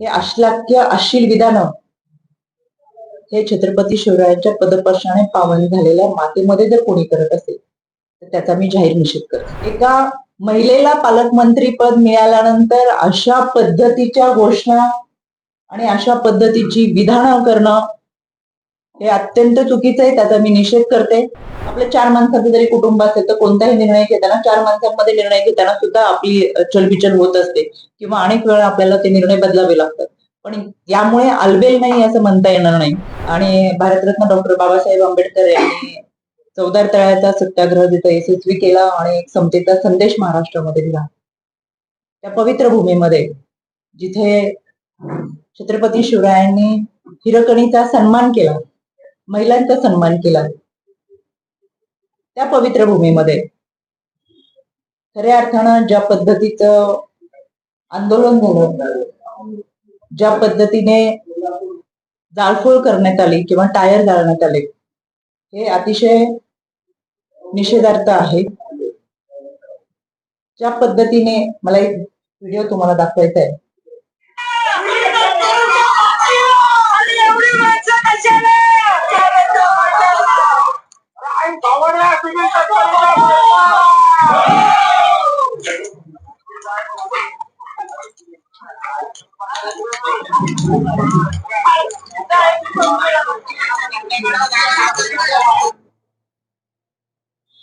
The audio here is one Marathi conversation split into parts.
हे अश्लाक्य अश्लील विधान. हे छत्रपती शिवरायांच्या पदपर्शाने पावन झालेल्या मातेमध्ये जर कोणी करत असेल तर त्याचा मी जाहीर निषेध करतो. एका महिलेला पालकमंत्री पद मिळाल्यानंतर अशा पद्धतीच्या घोषणा आणि अशा पद्धतीची विधानं करणं हे अत्यंत चुकीचं आहे त्याचा मी निषेध करते. आपल्या चार माणसाचं जरी कुटुंब असेल तर कोणताही निर्णय घेताना चार माणसांमध्ये निर्णय घेताना सुद्धा आपली चलबिचल होत असते. किंवा अनेक वेळा आपल्याला ते निर्णय बदलावे लागतात. पण यामुळे आलबेल नाही असं म्हणता येणार नाही. आणि भारतरत्न डॉक्टर बाबासाहेब आंबेडकर यांनी चौदार तळ्याचा सत्याग्रह जिथं यशस्वी केला आणि एक समतेचा संदेश महाराष्ट्रामध्ये दिला. त्या पवित्र भूमीमध्ये जिथे छत्रपती शिवरायांनी हिरकणीचा सन्मान केला. महिलांचा सन्मान केला. त्या पवित्र भूमीमध्ये. खऱ्या अर्थानं ज्या पद्धतीचं आंदोलन झालं ज्या पद्धतीने जाळफोळ करण्यात आली किंवा टायर जाळण्यात आले हे अतिशय निषेधार्थ आहे. ज्या पद्धतीने मला एक व्हिडिओ तुम्हाला दाखवायचा आहे.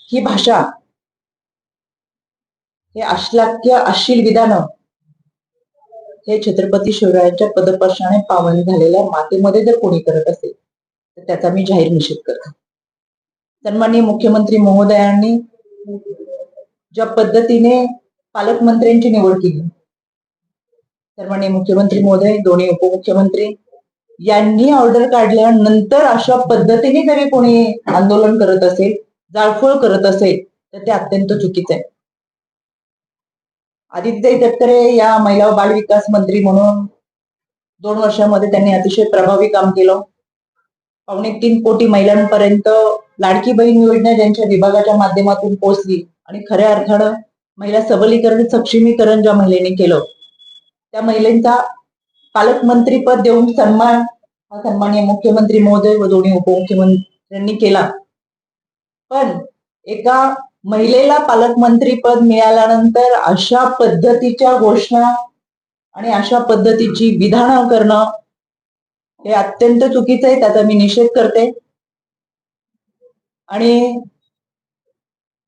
ही भाषा हे अश्लाक्य अश्लील विधान हे छत्रपती शिवरायांच्या पदपर्शाने पावन झालेल्या मातेमध्ये जर कोणी करत असेल तर त्याचा मी जाहीर निषेध करतो. सन्माननीय मुख्यमंत्री महोदयांनी ज्या पद्धतीने पालकमंत्र्यांची निवड केली सन्माननीय मुख्यमंत्री महोदय दोन्ही उपमुख्यमंत्री यांनी ऑर्डर काढल्यानंतर अशा पद्धतीने जरी कोणी आंदोलन करत असेल जाळफोळ करत असेल तर ते अत्यंत चुकीचे आहे. आदित्य तटकरे या महिला व बाल विकास मंत्री म्हणून दोन वर्षामध्ये त्यांनी अतिशय प्रभावी काम केलं. पावणे तीन कोटी महिलांपर्यंत लाडकी बहीण योजना ज्यांच्या विभागाच्या माध्यमातून पोहोचली आणि खऱ्या अर्थानं महिला सबलीकरण सक्षमीकरण ज्या महिलेने केलं त्या महिलेचा पालकमंत्रीपद देऊन सन्मान हा सन्माननीय मुख्यमंत्री महोदय व दोन्ही उपमुख्यमंत्र्यांनी केला. पण एका महिलेला पालकमंत्रीपद मिळाल्यानंतर अशा पद्धतीच्या घोषणा आणि अशा पद्धतीची विधानं करणं हे अत्यंत चुकीचं आहे त्याचा मी निषेध करते. आणि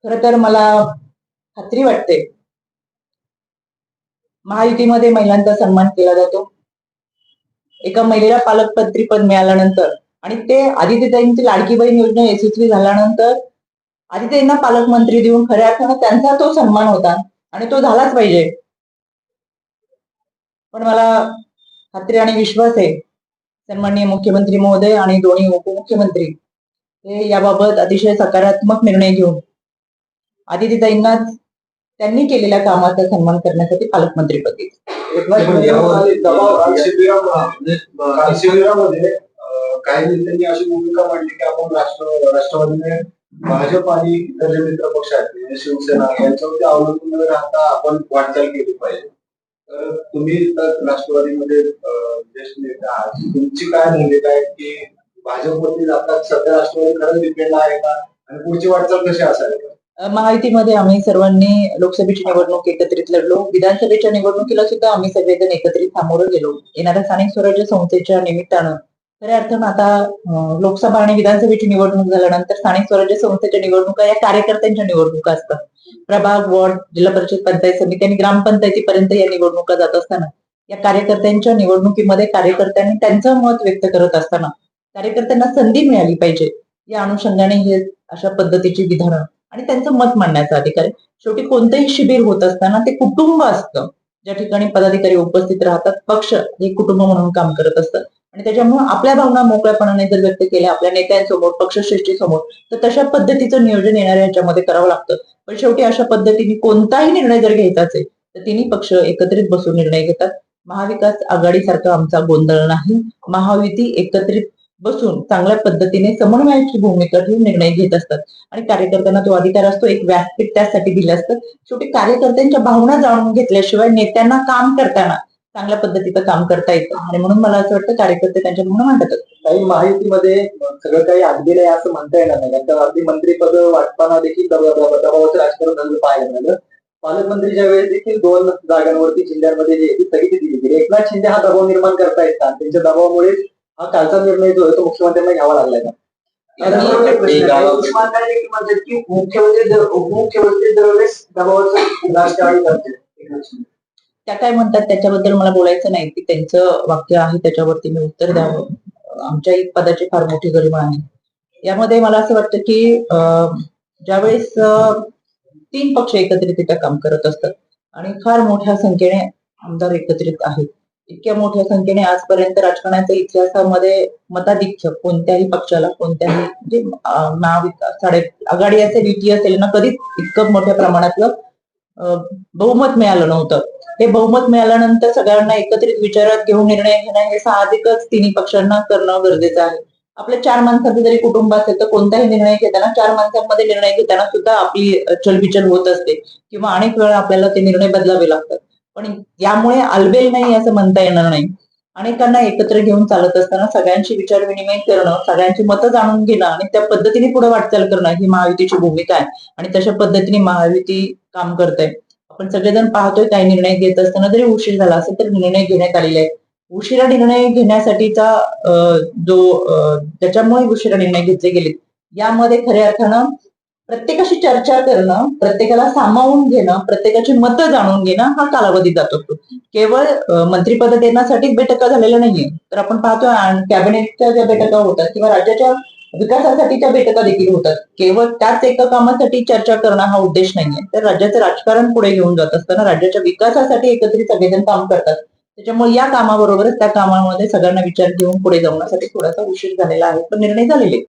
खर तर मला खात्री वाटते महायुतीमध्ये महिलांचा सन्मान केला जातो. एका महिलेला पालकपत्री पद मिळाल्यानंतर आणि ते आदित्यताईंची लाडकी बहीण योजना यशस्वी झाल्यानंतर आदित्यताईंना पालकमंत्री देऊन खऱ्या अर्थानं त्यांचा तो सन्मान होता आणि तो झालाच पाहिजे. पण मला खात्री आणि विश्वास आहे सन्माननीय मुख्यमंत्री महोदय आणि दोन्ही उपमुख्यमंत्री हे याबाबत अतिशय सकारात्मक निर्णय घेऊन आदित्यताईंनाच त्यांनी केलेल्या कामाचा सन्मान करण्यासाठी पालकमंत्री पद देतील. पण यामध्ये दबाव काल शिबिरामध्ये अं, काही नेत्यांनी अशी भूमिका मांडली की आपण राष्ट्र राष्ट्रवादीने भाजप आणि इतर जे मित्र पक्ष आहेत म्हणजे शिवसेना यांच्यावरती अवलंबून न राहता आपण वाटचाल केली पाहिजे. तर तुम्ही तर राष्ट्रवादीमध्ये ज्येष्ठ नेते आहात तुमची काय भूमिका आहे की भाजपवरती जातात सध्या राष्ट्रवादी खरंच डिपेंड आहे का? आणि पुढची वाटचाल कशी असावी? महायुतीमध्ये आम्ही सर्वांनी लोकसभेची निवडणूक एकत्रित लढलो. विधानसभेच्या निवडणुकीला सुद्धा आम्ही सगळेजण एकत्रित सामोरं गेलो. येणाऱ्या स्थानिक स्वराज्य संस्थेच्या निमित्तानं. खऱ्या अर्थानं आता लोकसभा आणि विधानसभेची निवडणूक झाल्यानंतर स्थानिक स्वराज्य संस्थेच्या निवडणुका या कार्यकर्त्यांच्या निवडणुका असतात. प्रभाग वॉर्ड जिल्हा परिषद पंचायत समिती आणि ग्रामपंचायतीपर्यंत या निवडणुका जात असताना या कार्यकर्त्यांच्या निवडणुकीमध्ये कार्यकर्त्यांनी त्यांचं मत व्यक्त करत असताना कार्यकर्त्यांना संधी मिळाली पाहिजे. या अनुषंगाने हे अशा पद्धतीची विधानं आणि त्यांचं मत मांडण्याचा अधिकार आहे. शेवटी कोणतंही शिबिर होत असताना ते कुटुंब असतं. ज्या ठिकाणी पदाधिकारी उपस्थित राहतात पक्ष हे कुटुंब म्हणून काम करत असतं. आणि त्याच्यामुळे आपल्या भावना मोकळ्यापणाने जर व्यक्त केल्या आपल्या नेत्यांसमोर पक्षश्रेष्ठीसमोर तर तशा पद्धतीचं नियोजन येणाऱ्या याच्यामध्ये करावं लागतं. पण शेवटी अशा पद्धतीने कोणताही निर्णय जर घ्यायचा असेल तर तिन्ही पक्ष एकत्रित बसून निर्णय घेतात. महाविकास आघाडीसारखा आमचा गोंधळ नाही. महायुती एकत्रित बसून चांगल्या पद्धतीने समन्वयाची भूमिका ठेवून निर्णय घेत असतात. आणि कार्यकर्त्यांना तो अधिकार असतो एक व्यासपीठ त्यासाठी दिलं असतं. शेवटी कार्यकर्त्यांच्या भावना जाणून घेतल्याशिवाय नेत्यांना काम करताना चांगल्या पद्धतीचं काम करता येतं. आणि म्हणून मला असं वाटतं कार्यकर्ते त्यांच्या म्हणून मांडत काही माहितीमध्ये सगळं काही अगदी नाही असं म्हणता येणार नाही. कारण अगदी मंत्रीपद वाटताना देखील दबावाचं राजकारण झालं पाहायला मिळालं. पालकमंत्रीच्या वेळेस देखील दोन जागांवरती जिल्ह्यांमध्ये जी स्थगिती दिली गेली एकनाथ शिंदे हा दबाव निर्माण करता येतात त्यांच्या दबावामुळे हा कालचा निर्णय जो आहे तो मुख्यमंत्र्यांना घ्यावा लागलाय का? मुख्यमंत्री दरवेळेस दबावाचं राजकारण करते. त्या काय म्हणतात? त्याच्याबद्दल मला बोलायचं नाही. की त्यांचं वाक्य आहे त्याच्यावरती मी उत्तर द्यावं. आमच्या एक पदाची फार मोठी गरिमा आहे. यामध्ये मला असं वाटतं की ज्यावेळेस तीन पक्ष एकत्रितरित्या काम करत असतात आणि फार मोठ्या संख्येने आमदार एकत्रित आहेत इतक्या मोठ्या संख्येने आजपर्यंत राजकारणाच्या इतिहासामध्ये मताधिक्य कोणत्याही पक्षाला कोणत्याही म्हणजे महाविकास आघाडी आघाडी असेल युती असेल ना कधीच इतकं मोठ्या प्रमाणातलं बहुमत मिळालं नव्हतं. हे बहुमत मिळाल्यानंतर सगळ्यांना एकत्रित विचारात घेऊन निर्णय घेणं हे साहजिकच तिन्ही पक्षांना करणं गरजेचं आहे. आपल्या चार माणसाचं जरी कुटुंब असेल तर कोणताही निर्णय घेताना चार माणसांमध्ये निर्णय घेताना सुद्धा आपली चलबिचल होत असते. किंवा अनेक वेळा आपल्याला ते निर्णय बदलावे लागतात. पण यामुळे आलबेल नाही असं म्हणता येणार नाही. अनेकांना एकत्र घेऊन चालत असताना सगळ्यांशी विचार विनिमय करणं सगळ्यांची मतं जाणून घेणं आणि त्या पद्धतीने पुढे वाटचाल करणं ही महायुतीची भूमिका आहे. आणि तशा पद्धतीने महायुती काम करते आपण सगळेजण पाहतोय काही निर्णय घेत असताना जरी उशीर झाला असेल तर निर्णय घेण्यात आलेले आहेत. उशिरा निर्णय घेण्यासाठीचा जो त्याच्यामुळे उशिरा निर्णय घेतले गेले यामध्ये खऱ्या अर्थानं प्रत्येकाशी चर्चा करणं प्रत्येकाला सामावून घेणं प्रत्येकाची मतं जाणून घेणं हा कालावधी जात. असतो केवळ मंत्रीपद मंत्रिपद देण्यासाठीच बैठका झालेल्या नाहीये. तर आपण पाहतोय कॅबिनेटच्या ज्या बैठका होतात किंवा राज्याच्या विकासासाठीच्या बैठका देखील होतात. केवळ त्याच एका कामासाठी चर्चा करणं हा उद्देश नाहीये. तर राज्याचं राजकारण पुढे घेऊन जात असताना राज्याच्या विकासासाठी एकत्रित सगळेजण काम करतात. त्याच्यामुळे या कामाबरोबरच त्या कामामध्ये सगळ्यांना विचार घेऊन पुढे जाण्यासाठी थोडासा उशीर झालेला आहे. पण निर्णय झालेले.